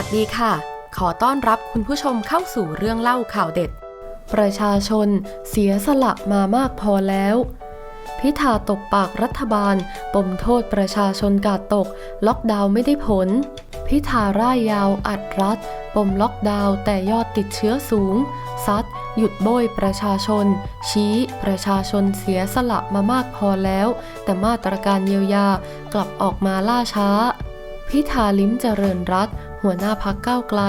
วัสดีค่ะ ขอต้อนรับคุณผู้ชมเข้าสู่เรื่องเล่าข่าวเด็ด ประชาชนเสียสละมามากพอแล้ว พิธาตบปากรัฐบาล ปมโทษประชาชนกาดตก ล็อกดาวน์ไม่ได้ผล พิธาร่ายยาวอัดรัดปมล็อกดาวน์แต่ยอดติดเชื้อสูง ซัด หยุดโบยประชาชน ชี้ ประชาชนเสียสละมามากพอแล้ว แต่มาตรการเยียวยากลับออกมาล่าช้า พิธาลิ้มเจริญรัต หัวหน้าพักก้าวไกล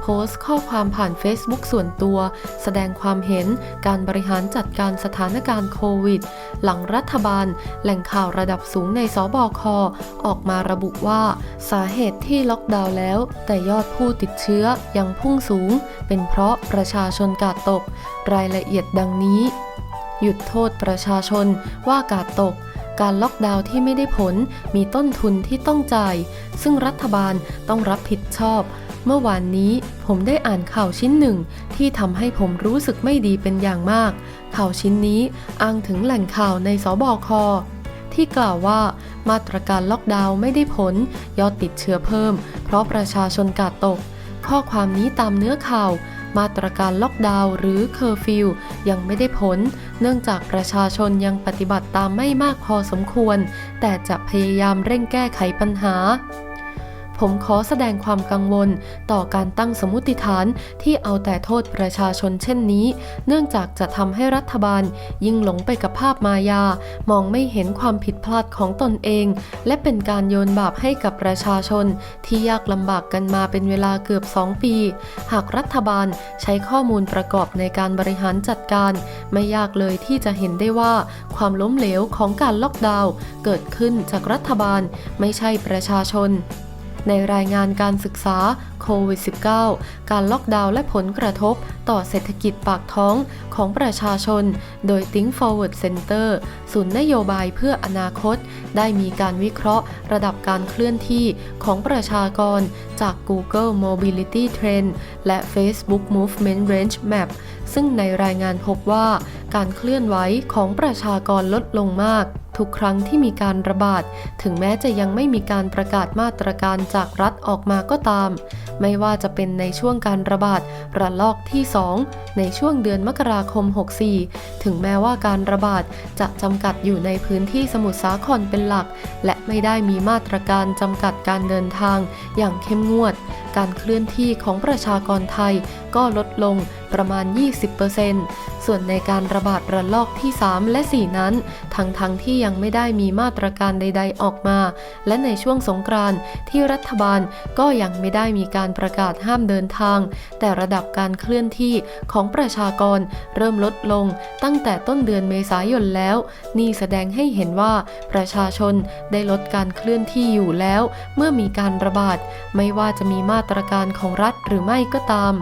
โพสต์ข้อความผ่าน Facebook ส่วนตัว แสดงความเห็นการบริหารจัดการสถานการณ์โควิด หลังรัฐบาล แหล่งข่าวระดับสูงในสบคออกมาระบุว่า สาเหตุที่ล็อกดาวน์แล้ว แต่ยอดผู้ติดเชื้อยังพุ่งสูง เป็นเพราะประชาชนกาดตก รายละเอียดดังนี้ หยุดโทษประชาชนว่ากาดตก การล็อกดาวน์ที่ไม่ได้ผลมีต้นทุนที่ต้องจ่าย ซึ่งรัฐบาลต้องรับผิดชอบ เมื่อวานนี้ผมได้อ่านข่าวชิ้นหนึ่ง ที่ทำให้ผมรู้สึกไม่ดีเป็นอย่างมาก ข่าวชิ้นนี้อ้างถึงแหล่งข่าวในสบคที่กล่าวว่ามาตรการล็อกดาวน์ไม่ได้ผล ยอดติดเชื้อเพิ่ม เพราะประชาชนกาดตก ข้อความนี้ตามเนื้อข่าว มาตรการล็อกดาวน์หรือเคอร์ฟิวยังไม่ได้ผล เนื่องจากประชาชนยังปฏิบัติตามไม่มากพอสมควร แต่จะพยายามเร่งแก้ไขปัญหา ผมขอแสดงความกังวล ต่อการตั้งสมมติฐานที่เอาแต่โทษประชาชนเช่นนี้ เนื่องจากจะทำให้รัฐบาลยิ่งหลงไปกับภาพมายา มองไม่เห็นความผิดพลาดของตนเอง และเป็นการโยนบาปให้กับประชาชน ที่ยากลำบากกันมาเป็นเวลาเกือบ 2 ปี หากรัฐบาลใช้ข้อมูลประกอบในการบริหารจัดการ ไม่ยากเลยที่จะเห็นได้ว่า ความล้มเหลวของการล็อกดาวน์เกิดขึ้นจากรัฐบาลไม่ใช่ประชาชน ในรายงานการศึกษาโควิด -19 การล็อกดาวน์และผลกระทบต่อเศรษฐกิจปากท้องของประชาชน โดย Think Forward Center ศูนย์นโยบายเพื่ออนาคต ได้มีการวิเคราะห์ระดับการเคลื่อนที่ของประชากรจาก Google Mobility Trend และ Facebook Movement Range Map ซึ่งในรายงานพบว่าการเคลื่อนไหวของประชากรลดลงมากทุกครั้งที่มีการระบาด ถึงแม้จะยังไม่มีการประกาศมาตรการจากรัฐออกมาก็ตามไม่ว่าจะเป็นในช่วงการระบาดระลอกที่ 2 ในช่วงเดือนมกราคม 64 ถึงแม้ว่าการระบาดจะจำกัดอยู่ในพื้นที่สมุทรสาครเป็นหลัก และไม่ได้มีมาตรการจำกัดการเดินทางอย่างเข้มงวด การเคลื่อนที่ของประชากรไทยก็ลดลงประมาณ 20% ส่วนในการระบาดระลอกที่ 3 และ 4 นั้น ทั้งๆทที่ยังไม่ได้มีมาตรการใด ๆ ออกมา และในช่วงสงกรานต์ที่รัฐบาลก็ยังไม่ได้มีการประกาศห้ามเดินทาง แต่ระดับการเคลื่อนที่ของประชากรเริ่มลดลงตั้งแต่ต้นเดือนเมษายนแล้ว นี่แสดงให้เห็นว่าประชาชนได้ลดการเคลื่อนที่อยู่แล้ว เมื่อมีการระบาด ไม่ว่าจะมีมาตรการของรัฐหรือไม่ก็ตาม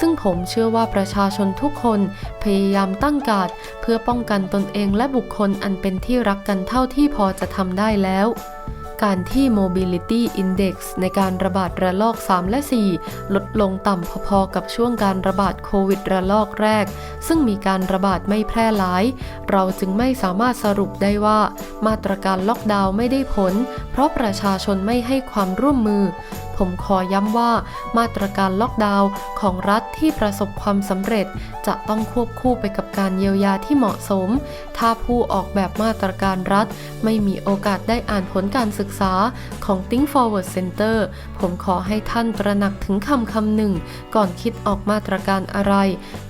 ซึ่งผมเชื่อว่าประชาชนทุกคนพยายามตั้งการดเพื่อป้องกันตนเองและบุคคลอันเป็นที่รักกันเท่าที่พอจะทำได้แล้วการที่ Mobility Index ในการระบาดระลอก 3 และ 4 ลดลงต่ำพอๆกับช่วงการระบาดโควิดระลอกแรก ซึ่งมีการระบาดไม่แพร่หลาย เราจึงไม่สามารถสรุปได้ว่า มาตรการล็อกดาวน์ไม่ได้ผล เพราะประชาชนไม่ให้ความร่วมมือ ผมขอย้ำว่ามาตรการล็อกดาวน์ของรัฐที่ประสบความสำเร็จ จะต้องควบคู่ไปกับการเยียวยาที่เหมาะสม ถ้าผู้ออกแบบมาตรการรัฐ ไม่มีโอกาสได้อ่านผลการศึกษาของ Think Forward Center ผมขอให้ท่านตระหนักถึงคำคำหนึ่ง ก่อนคิดออกมาตรการอะไร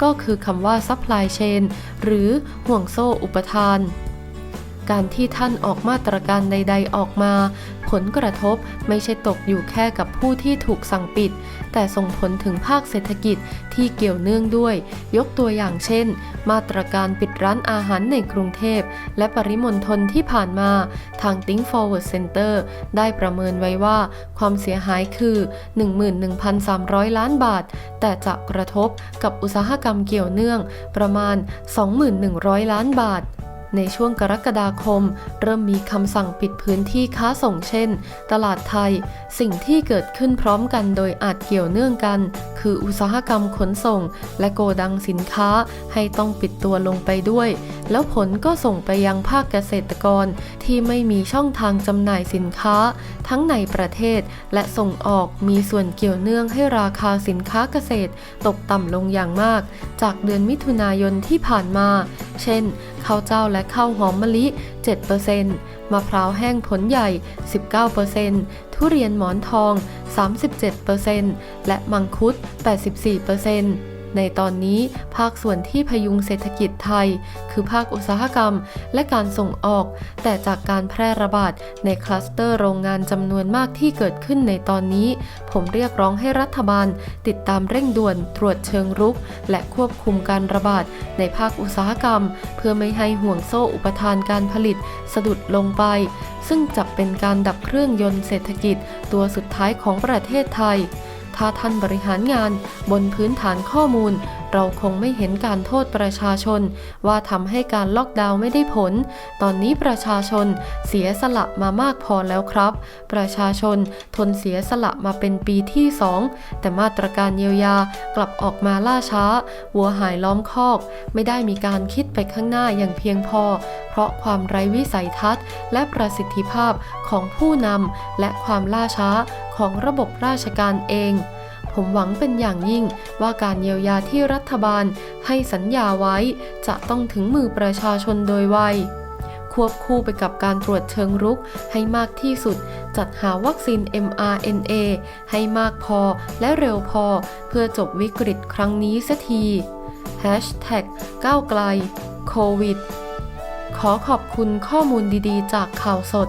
ก็คือคำว่า supply chain หรือห่วงโซ่อุปทาน การที่ท่านออกมาตรการใด ๆ ออกมา ผลกระทบไม่ใช่ตกอยู่แค่กับผู้ที่ถูกสั่งปิด แต่ส่งผลถึงภาคเศรษฐกิจที่เกี่ยวเนื่องด้วย ยกตัวอย่างเช่น มาตรการปิดร้านอาหารในกรุงเทพ และปริมณฑลที่ผ่านมา ทาง Think Forward Center ได้ประเมินไว้ว่า ความเสียหายคือ 11,300 ล้านบาท แต่จะกระทบกับอุตสาหกรรมเกี่ยวเนื่องประมาณ 2,100 ล้านบาท ในช่วงกรกฎาคม เริ่มมีคำสั่งปิดพื้นที่ค้าส่งเช่น ตลาดไทย สิ่งที่เกิดขึ้นพร้อมกันโดยอาจเกี่ยวเนื่องกัน คืออุตสาหกรรมขนส่ง และโกดังสินค้าให้ต้องปิดตัวลงไปด้วย แล้วผลก็ส่งไปยังภาคเกษตรกรที่ไม่มีช่องทางจำหน่ายสินค้า ทั้งในประเทศและส่งออกมีส่วนเกี่ยวเนื่องให้ราคาสินค้าเกษตร ตกต่ำลงอย่างมาก จากเดือนมิถุนายนที่ผ่านมา เช่นข้าวเจ้าและข้าวหอมมะลิ 7%มะพร้าวแห้งผลใหญ่ 19%ทุเรียนหมอนทอง 37%และมังคุด 84% ในตอนนี้ภาคส่วนที่พยุงเศรษฐกิจไทย คือภาคอุตสาหกรรมและการส่งออก แต่จากการแพร่ระบาดในคลัสเตอร์โรงงานจำนวนมากที่เกิดขึ้นในตอนนี้ ผมเรียกร้องให้รัฐบาล ติดตามเร่งด่วนตรวจเชิงรุก และควบคุมการระบาดในภาคอุตสาหกรรม เพื่อไม่ให้ห่วงโซ่อุปทานการผลิตสะดุดลงไป ซึ่งจะเป็นการดับเครื่องยนต์เศรษฐกิจตัวสุดท้ายของประเทศไทย ถ้าท่านบริหารงานบนพื้นฐานข้อมูล เราคงไม่เห็นการโทษประชาชน ว่าทำให้การล็อกดาวน์ไม่ได้ผล ตอนนี้ประชาชนเสียสละมามากพอแล้วครับ ประชาชนทนเสียสละมาเป็นปีที่สองแต่มาตรการเยียวยากลับออกมาล่าช้า วัวหายล้อมคอก ไม่ได้มีการคิดไปข้างหน้าอย่างเพียงพอ เพราะความไร้วิสัยทัศน์ และประสิทธิภาพของผู้นำและความล่าช้า ของระบบราชการเอง ผมหวังเป็นอย่างยิ่งว่าการเยียวยาที่รัฐบาลให้สัญญาไว้จะต้องถึงมือประชาชนโดยไวควบคู่ไปกับการตรวจเชิงรุกให้มากที่สุด จัดหาวัคซีน mRNA ให้มากพอและเร็วพอเพื่อจบวิกฤตครั้งนี้สักที Hashtag ก้าวไกล โควิด ขอขอบคุณข้อมูลดีๆ จากข่าวสด